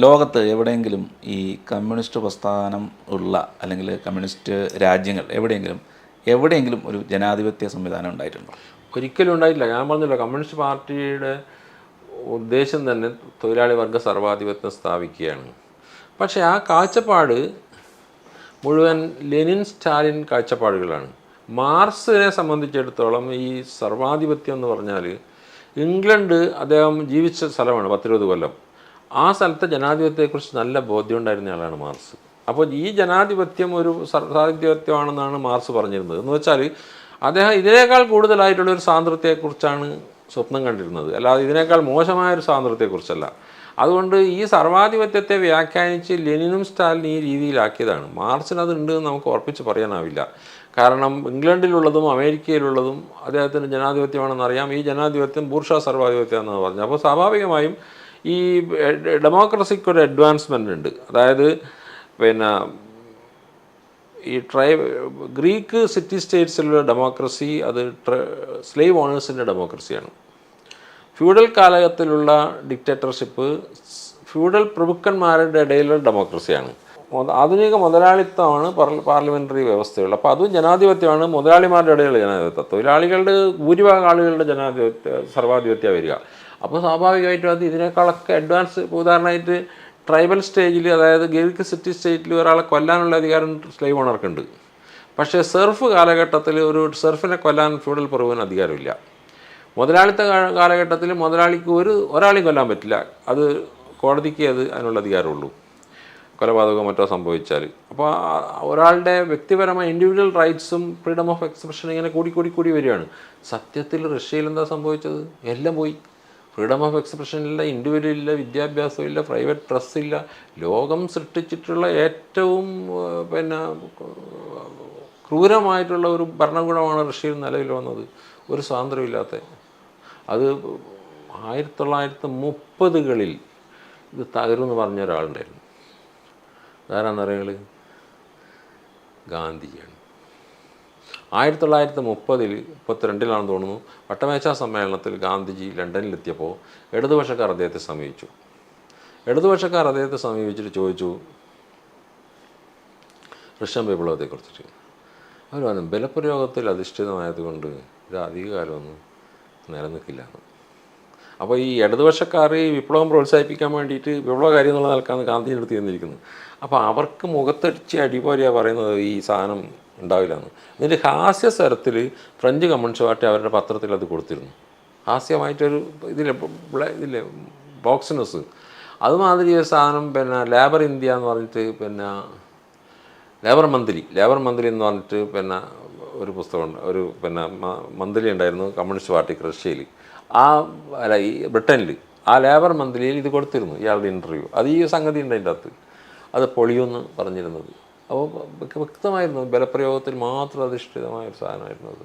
ലോകത്ത് എവിടെയെങ്കിലും ഈ കമ്മ്യൂണിസ്റ്റ് പ്രസ്ഥാനം ഉള്ള അല്ലെങ്കിൽ കമ്മ്യൂണിസ്റ്റ് രാജ്യങ്ങൾ എവിടെയെങ്കിലും എവിടെയെങ്കിലും ഒരു ജനാധിപത്യ സംവിധാനം ഉണ്ടായിട്ടുണ്ടോ? ഒരിക്കലും ഉണ്ടായിട്ടില്ല. ഞാൻ പറഞ്ഞല്ലോ കമ്മ്യൂണിസ്റ്റ് പാർട്ടിയുടെ ഉദ്ദേശം തന്നെ തൊഴിലാളി വർഗ സർവാധിപത്യം സ്ഥാപിക്കുകയാണ്. പക്ഷേ ആ കാഴ്ചപ്പാട് മുഴുവൻ ലെനിൻ സ്റ്റാലിൻ കാഴ്ചപ്പാടുകളാണ്. മാർസിനെ സംബന്ധിച്ചിടത്തോളം ഈ സർവാധിപത്യം എന്ന് പറഞ്ഞാൽ ഇംഗ്ലണ്ട് അദ്ദേഹം ജീവിച്ച സ്ഥലമാണ് പത്തിരുപത് കൊല്ലം. ആ സ്ഥലത്തെ ജനാധിപത്യത്തെക്കുറിച്ച് നല്ല ബോധ്യം ഉണ്ടായിരുന്ന ആളാണ് മാർസ് അപ്പോൾ ഈ ജനാധിപത്യം ഒരു സർവാധിപത്യമാണെന്നാണ് മാർസ് പറഞ്ഞിരുന്നത്. എന്ന് വെച്ചാൽ അദ്ദേഹം ഇതിനേക്കാൾ കൂടുതലായിട്ടുള്ള ഒരു സ്വാതന്ത്ര്യത്തെക്കുറിച്ചാണ് സ്വപ്നം കണ്ടിരുന്നത്. അല്ലാതെ ഇതിനേക്കാൾ മോശമായ ഒരു സ്വാതന്ത്ര്യത്തെക്കുറിച്ചല്ല അതുകൊണ്ട് ഈ സർവാധിപത്യത്തെ വ്യാഖ്യാനിച്ച് ലെനിനും സ്റ്റാലിനും ഈ രീതിയിലാക്കിയതാണ്. മാർച്ചിന് അത് എന്ന് നമുക്ക് ഉറപ്പിച്ച് പറയാനാവില്ല. കാരണം ഇംഗ്ലണ്ടിലുള്ളതും അമേരിക്കയിലുള്ളതും അദ്ദേഹത്തിന് ജനാധിപത്യമാണെന്ന് അറിയാം ഈ ജനാധിപത്യം ബൂർഷ സർവാധിപത്യം എന്നാണ് പറഞ്ഞു അപ്പോൾ സ്വാഭാവികമായും ഈ ഡെമോക്രസിക്ക് ഒരു അഡ്വാൻസ്മെന്റ് ഉണ്ട്. അതായത് പിന്നെ ഈ ട്രൈ ഗ്രീക്ക് സിറ്റി സ്റ്റേറ്റ്സിലുള്ള ഡെമോക്രസി അത് സ്ലേവ് ഓണേഴ്സിന്റെ ഡെമോക്രസിയാണ് ഫ്യൂഡൽ കാലഘട്ടത്തിലുള്ള ഡിക്റ്റേറ്റർഷിപ്പ് ഫ്യൂഡൽ പ്രഭുക്കന്മാരുടെ ഇടയിലുള്ള ഡെമോക്രസിയാണ് ആധുനിക മുതലാളിത്തമാണ് പാർലമെന്ററി വ്യവസ്ഥയുള്ളത്. അപ്പോൾ അതും ജനാധിപത്യമാണ്. മുതലാളിമാരുടെ ഇടയിലുള്ള ജനാധിപത്യം. തൊഴിലാളികളുടെ ഭൂരിഭാഗം ആളുകളുടെ ജനാധിപത്യ സർവാധിപത്യം വരിക. അപ്പോൾ സ്വാഭാവികമായിട്ടും അത് ഇതിനേക്കാളൊക്കെ അഡ്വാൻസ് ഉദാഹരണമായിട്ട് ട്രൈബൽ സ്റ്റേജിൽ അതായത് ഗിൽക്ക് സിറ്റി സ്റ്റേറ്റിൽ ഒരാളെ കൊല്ലാനുള്ള അധികാരം സ്ലൈവ് ഓണർക്കുണ്ട്. പക്ഷേ സെർഫ് കാലഘട്ടത്തിൽ ഒരു സെർഫിനെ കൊല്ലാൻ ഫ്യൂഡൽ പ്രഭുവിന് അധികാരമില്ല. മുതലാളിത്ത കാലഘട്ടത്തിൽ മുതലാളിക്ക് ഒരു ഒരാളെയും കൊല്ലാൻ പറ്റില്ല. അത് കോടതിക്ക് അത് അതിനുള്ള അധികാരമുള്ളൂ. കൊലപാതകമോ മറ്റോ സംഭവിച്ചാൽ. അപ്പോൾ ഒരാളുടെ വ്യക്തിപരമായ ഇൻഡിവിജ്വൽ റൈറ്റ്സും ഫ്രീഡം ഓഫ് എക്സ്പ്രഷൻ ഇങ്ങനെ കൂടി കൂടി കൂടി വരികയാണ്. സത്യത്തിൽ റഷ്യയിൽ എന്താ സംഭവിച്ചത്? എല്ലാം പോയി. ഫ്രീഡം ഓഫ് എക്സ്പ്രഷൻ ഇല്ല ഇൻഡിവിജ്വൽ ഇല്ല വിദ്യാഭ്യാസം ഇല്ല പ്രൈവറ്റ് പ്രസ് ഇല്ല. ലോകം സൃഷ്ടിച്ചിട്ടുള്ള ഏറ്റവും പിന്നെ ക്രൂരമായിട്ടുള്ള ഒരു ഭരണകൂടമാണ് റഷ്യയിൽ നിലവിൽ വന്നത്. ഒരു സ്വാതന്ത്ര്യമില്ലാത്ത. അത് ആയിരത്തി തൊള്ളായിരത്തി മുപ്പതുകളിൽ ഇത് തകരുമെന്ന് പറഞ്ഞ ഒരാളുണ്ടായിരുന്നു. അതാരാന്നറിയങ്ങൾ ഗാന്ധിജിയാണ് ആയിരത്തി തൊള്ളായിരത്തി മുപ്പതിൽ മുപ്പത്തിരണ്ടിലാണെന്ന് തോന്നുന്നു വട്ടമേശ സമ്മേളനത്തിൽ ഗാന്ധിജി ലണ്ടനിലെത്തിയപ്പോൾ ഇടതുപക്ഷക്കാർ അദ്ദേഹത്തെ സമീപിച്ചു. ഇടതുപക്ഷക്കാർ അദ്ദേഹത്തെ സമീപിച്ചിട്ട് ചോദിച്ചു റഷ്യൻ വിപ്ലവത്തെക്കുറിച്ചിട്ട് അവർ പറഞ്ഞു ബലപ്രയോഗത്തിൽ അധിഷ്ഠിതമായതുകൊണ്ട് ഇത് അധികകാലമൊന്നും നിലനിൽക്കില്ല എന്ന്. അപ്പോൾ ഈ ഇടതുപക്ഷക്കാർ ഈ വിപ്ലവം പ്രോത്സാഹിപ്പിക്കാൻ വേണ്ടിയിട്ട് വിപ്ലവകാരി എന്നുള്ള നിലക്കാണ് ഗാന്ധിയുടെ അടുത്ത് തന്നിരിക്കുന്നത് അപ്പോൾ അവർക്ക് മുഖത്തടിച്ച് അടിപോലെയാണ് പറയുന്നത് ഈ സാധനം ഉണ്ടാവില്ല എന്ന് എന്നിട്ട് ഹാസ്യ സ്വരത്തിൽ ഫ്രഞ്ച് കമ്മ്യൂണിസ്റ്റ് പാർട്ടി അവരുടെ പത്രത്തിൽ അത് കൊടുത്തിരുന്നു. ഹാസ്യമായിട്ടൊരു ഇതിലെ ഇതിലെ ഇതില്ലേ ബോക്സ് ന്യൂസ്. അതുമാതിരി ഒരു സാധനം പിന്നെ ലേബർ ഇന്ത്യ എന്ന് പറഞ്ഞിട്ട് പിന്നെ ലേബർ മന്ത്രി ലേബർ മന്ത്രി എന്ന് പറഞ്ഞിട്ട് പിന്നെ ഒരു പുസ്തകമുണ്ട് ഒരു പിന്നെ മന്ത്രി ഉണ്ടായിരുന്നു കമ്മ്യൂണിസ്റ്റ് പാർട്ടി റഷ്യയിൽ ആ അല്ല ഈ ബ്രിട്ടനിൽ ആ ലേബർ മന്ത്രിയിൽ ഇത് കൊടുത്തിരുന്നു ഇയാളുടെ ഇന്റർവ്യൂ അത് ഈ സംഗതി ഉണ്ട് അതിന്റെ അകത്ത്. അത് പൊളിയൊന്ന് പറഞ്ഞിരുന്നത്. അപ്പോൾ വ്യക്തമായിരുന്നു ബലപ്രയോഗത്തിൽ മാത്രം അധിഷ്ഠിതമായ ഒരു സാധനമായിരുന്നു അത്.